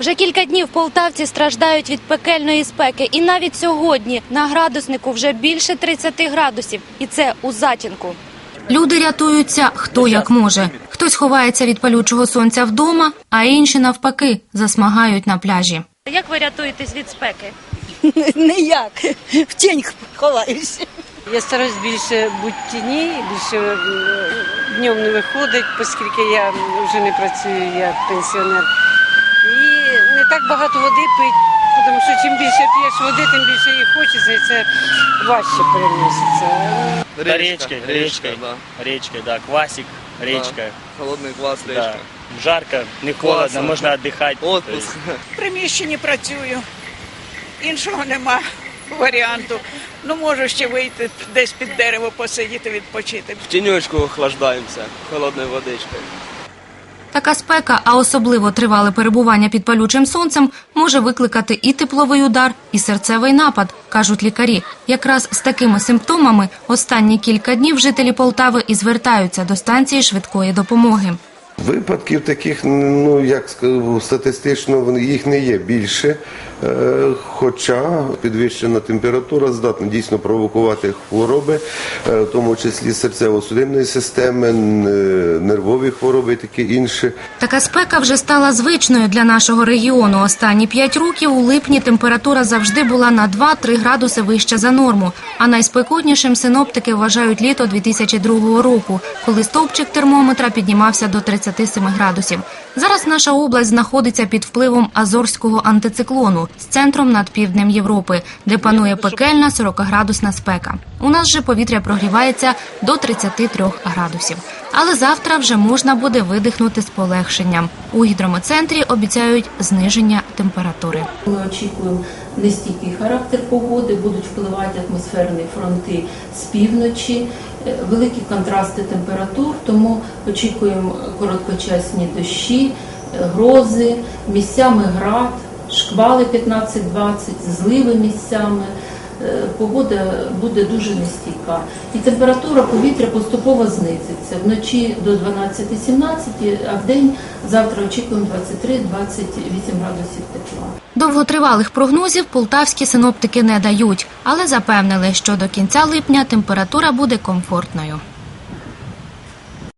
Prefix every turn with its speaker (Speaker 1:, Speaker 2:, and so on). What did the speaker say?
Speaker 1: Вже кілька днів полтавці страждають від пекельної спеки, і навіть сьогодні на градуснику вже більше 30 градусів, і це у затінку. Люди рятуються хто як може. Хтось ховається від палючого сонця вдома, а інші навпаки засмагають на пляжі. Як ви рятуєтесь від спеки?
Speaker 2: Ніяк. В тінь ховаюся.
Speaker 3: Я стараюсь більше бути в тіні, більше днем не виходить, оскільки я вже не працюю, я пенсіонер. Так багато води пить, тому що чим більше п'єш води, тим більше її хочеться, і це важче переноситься.
Speaker 4: Да, речкой, речкой,
Speaker 5: да.
Speaker 4: речкой, да, квасик, речка,
Speaker 5: Холодний квас,
Speaker 4: да.
Speaker 5: речка.
Speaker 4: Жарко, не холодно,
Speaker 5: Классно.
Speaker 4: можно отдыхать.
Speaker 5: Отпуск.
Speaker 6: В приміщенні працюю. Іншого нема варіанту. Ну, можу ще вийти десь під дерево посидіти, відпочити.
Speaker 5: В тіньочку охлаждаємося холодною водичкою.
Speaker 1: Така спека, а особливо тривале перебування під палючим сонцем, може викликати і тепловий удар, і серцевий напад, кажуть лікарі. Якраз з такими симптомами останні кілька днів жителі Полтави і звертаються до станції швидкої допомоги.
Speaker 7: Випадків таких, ну як статистично їх не є більше, е, хоча підвищена температура здатна дійсно провокувати хвороби, е, в тому числі серцево-судинної системи, нервові хвороби і таке інше.
Speaker 1: Така спека вже стала звичною для нашого регіону. Останні п'ять років у липні температура завжди була на 2-3 градуси вища за норму. А найспекотнішим синоптики вважають літо 2002 року, коли стовпчик термометра піднімався до 37 градусів. Зараз наша область знаходиться під впливом Азорського антициклону з центром над півднем Європи, де панує пекельна 40-градусна спека. У нас же повітря прогрівається до 33 градусів. Але завтра вже можна буде видихнути з полегшенням. У гідромоцентрі обіцяють зниження температури.
Speaker 8: Ми очікуємо нестійкий характер погоди, будуть впливати атмосферні фронти з півночі, е, великі контрасти температур, тому очікуємо короткочасні дощі, е, грози, місцями град, шквали 15-20, зливи місцями. Е, Погода буде дуже нестійка. І температура повітря поступово знизиться. Вночі до 12-17, а в день завтра очікуємо 23-28 градусів тепла.
Speaker 1: Довготривалих прогнозів полтавські синоптики не дають, але запевнили, що до кінця липня температура буде комфортною.